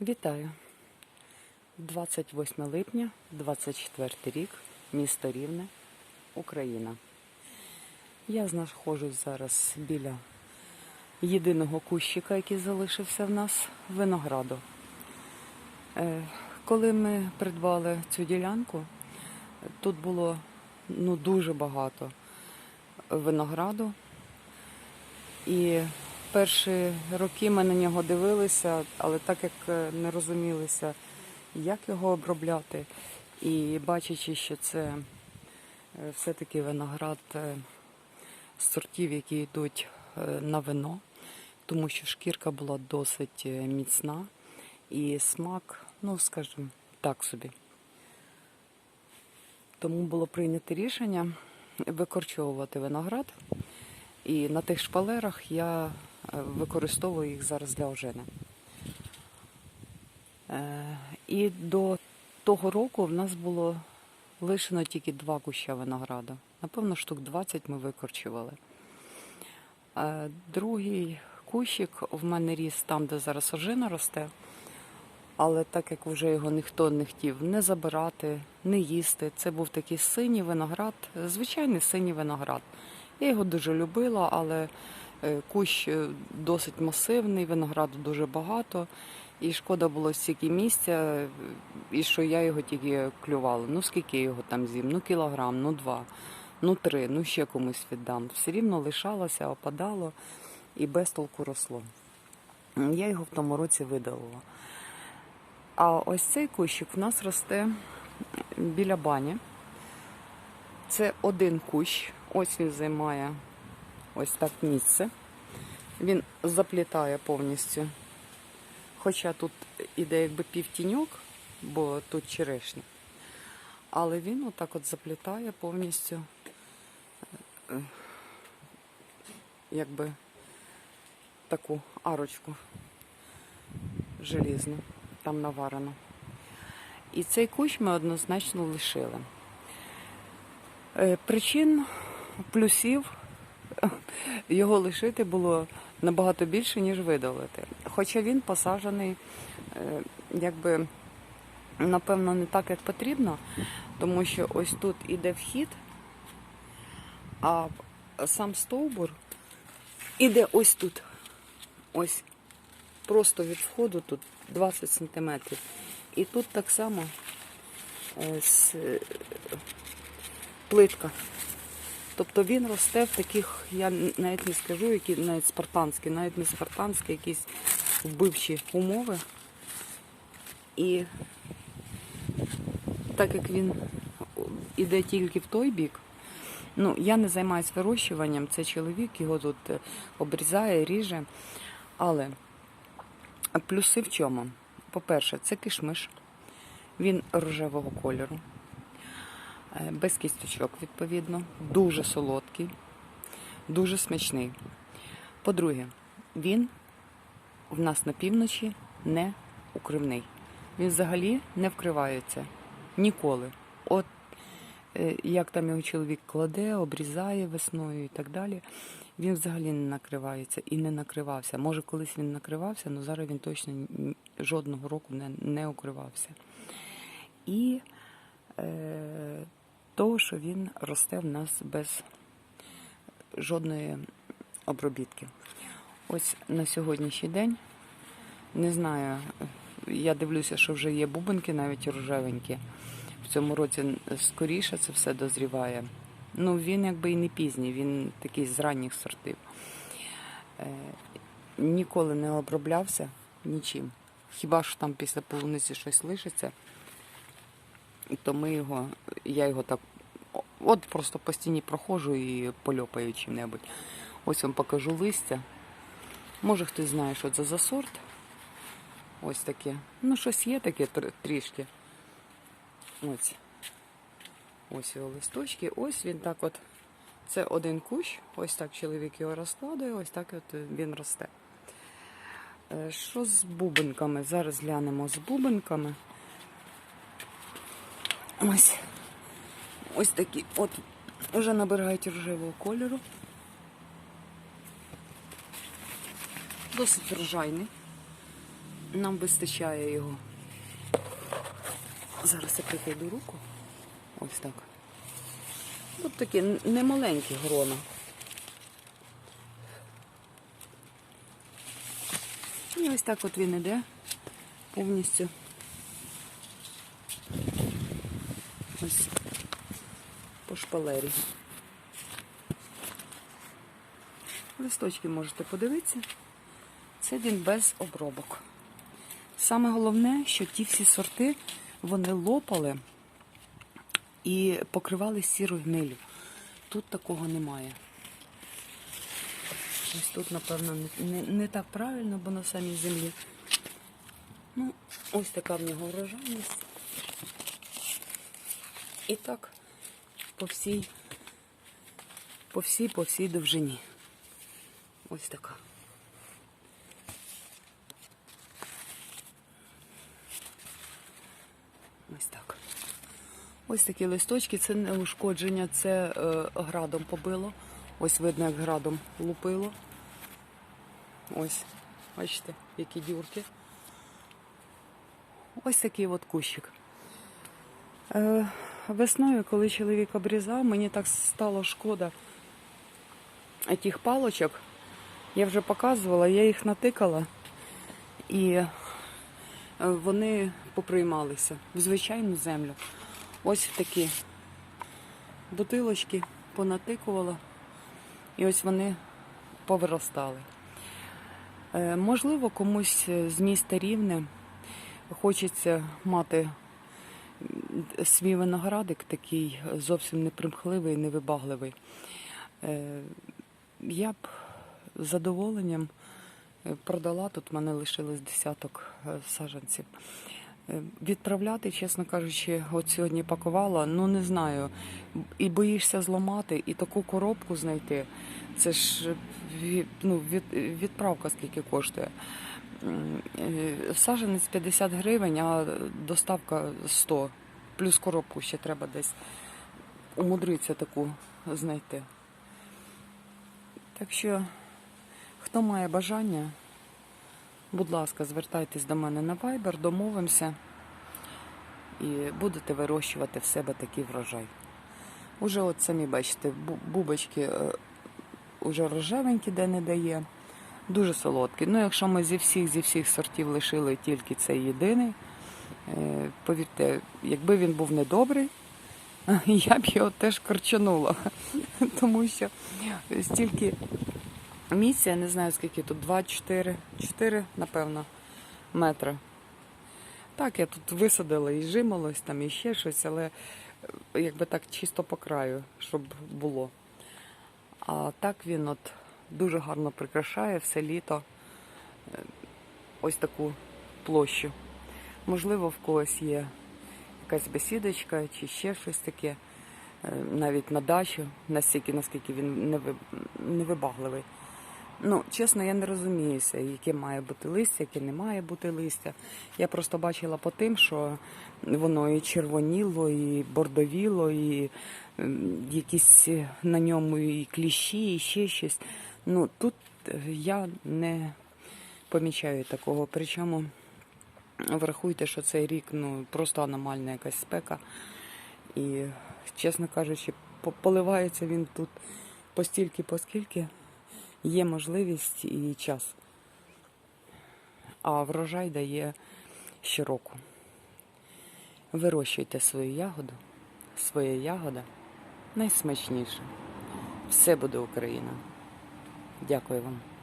Вітаю! 28 липня, 24 рік, місто Рівне, Україна. Я знаходжусь зараз біля єдиного кущика, який залишився в нас винограду. Е, Коли ми придбали цю ділянку, тут було ну, дуже багато винограду. І перші роки ми на нього дивилися, але так як е, не розумілися, як його обробляти, і бачачи, що це е, все-таки виноград е, сортів, які йдуть на вино, тому що шкірка була досить міцна і смак, ну скажімо, так собі. Тому було прийнято рішення викорчовувати виноград. І на тих шпалерах я використовую їх зараз для ожини. Е, І до того року в нас було лишено тільки два куща винограду. Напевно, штук 20 ми викорчували. Е, Другий кущик в мене ріс там, де зараз ожина росте. Але так як вже його ніхто не хотів не забирати, не їсти, це був такий синій виноград, звичайний синій виноград. Я його дуже любила, але кущ е, досить масивний, винограду дуже багато. І шкода було стільки місця, е, і що я його тільки клювала. Ну скільки його там з'їм? Ну кілограм, ну два, ну три, ну ще комусь віддам. Все рівно лишалося, опадало і без толку росло. Я його в тому році видалила. А ось цей кущик в нас росте біля бані. Це один кущ. Ось він займає ось так місце. Він заплітає повністю. Хоча тут іде якби півтіньок, бо тут черешня. Але він отак от заплітає повністю е, якби таку арочку желізну, там наварено. І цей кущ ми однозначно лишили. Е, Причин плюсів його лишити було набагато більше, ніж видалити. Хоча він посаджений, е, якби, напевно, не так, як потрібно, тому що ось тут іде вхід, а сам стовбур іде ось тут. Ось просто від входу тут 20 сантиметрів. І тут так само е, з плитка. Тобто він росте в таких, я навіть не скажу, які навіть спартанські, навіть не спартанські, якісь вбивчі умови. І так як він іде тільки в той бік, ну я не займаюся вирощуванням, це чоловік, його тут е, обрізає, ріже. Але плюси в чому? По-перше, це кишмиш, він рожевого кольору. Е, без кісточок, відповідно, дуже солодкий, дуже смачний. По-друге, він в нас на півночі не укривний. Він взагалі не вкривається ніколи. От е, як там його чоловік кладе, обрізає весною і так далі. Він взагалі не накривається і не накривався. Може, колись він накривався, але зараз він точно жодного року не, не укривався. І е, того, що він росте в нас без жодної обробітки. Ось на сьогоднішній день, не знаю, я дивлюся, що вже є бубенки, навіть рожевенькі. В цьому році скоріше це все дозріває. Ну, він якби і не пізній, він такий з ранніх сортів. Е, ніколи не оброблявся нічим. Хіба що там після полуниці щось лишиться, то ми його, я його так от просто по стіні проходжу і польопаю чим-небудь. Ось вам покажу листя. Може хтось знає, що це за сорт. Ось таке. Ну, щось є таке трішки. Ось. Ось його листочки. Ось він так от. Це один кущ. Ось так чоловік його розкладує, ось так от він росте. Е, Що з бубенками? Зараз глянемо з бубенками. Ось. Ось такі. От вже набирають рожевого кольору. Досить врожайний. Нам вистачає його. Зараз я прикладу руку. Ось так. Тут такі немаленькі грона. І ось так от він іде повністю. Ось по шпалері. Листочки можете подивитися. Це він без обробок. Саме головне, що ті всі сорти вони лопали і покривали сірою гнилю. Тут такого немає. Ось тут, напевно, не, не, так правильно, бо на самій землі. Ну, ось така в нього врожайність. І так по всій, по всій, по всій довжині. Ось така. Ось так. Ось такі листочки, це не ушкодження, це е, градом побило. Ось видно, як градом лупило. Ось, бачите, які дюрки. Ось такий от кущик. Е, весною, коли чоловік обрізав, мені так стало шкода тих палочок. Я вже показувала, я їх натикала і е, вони поприймалися в звичайну землю. Ось такі бутилочки понатикувала, і ось вони повиростали. Е, Можливо, комусь з міста Рівне хочеться мати свій виноградик такий зовсім непримхливий, невибагливий. Е, Я б з задоволенням е, продала, тут в мене лишилось десяток е, саджанців. Відправляти, чесно кажучи, от сьогодні пакувала, ну не знаю. І боїшся зламати, і таку коробку знайти. Це ж ну, від, відправка скільки коштує. Е, 50 гривень, а доставка 100. Плюс коробку ще треба десь умудритися таку знайти. Так що, хто має бажання, будь ласка, звертайтесь до мене на Viber, домовимося і будете вирощувати в себе такий врожай. Уже от самі бачите, бубочки е, уже рожевенькі де не дає. Дуже солодкі. Ну, якщо ми зі всіх зі всіх сортів лишили тільки цей єдиний, е, повірте, якби він був недобрий, я б його теж корчанула. Тому що стільки місця, я не знаю скільки тут, 2-4, 4, напевно, метри. Так, я тут висадила і жимолось, там і ще щось, але е, якби так чисто по краю, щоб було. А так він от дуже гарно прикрашає все літо е, ось таку площу. Можливо, в когось є якась бесідочка чи ще щось таке, е, навіть на дачу, настільки, наскільки він не ви- невибагливий. Ну, чесно, я не розуміюся, яке має бути листя, яке не має бути листя. Я просто бачила по тим, що воно і червоніло, і бордовіло, і ем, якісь на ньому і кліщі, і ще щось. Ну, тут е, я не помічаю такого. Причому врахуйте, що цей рік ну, просто аномальна якась спека. І, чесно кажучи, поливається він тут постільки, поскільки є можливість і час. А врожай дає щороку. Вирощуйте свою ягоду, своя ягода найсмачніша. Все буде Україна. Дякую вам.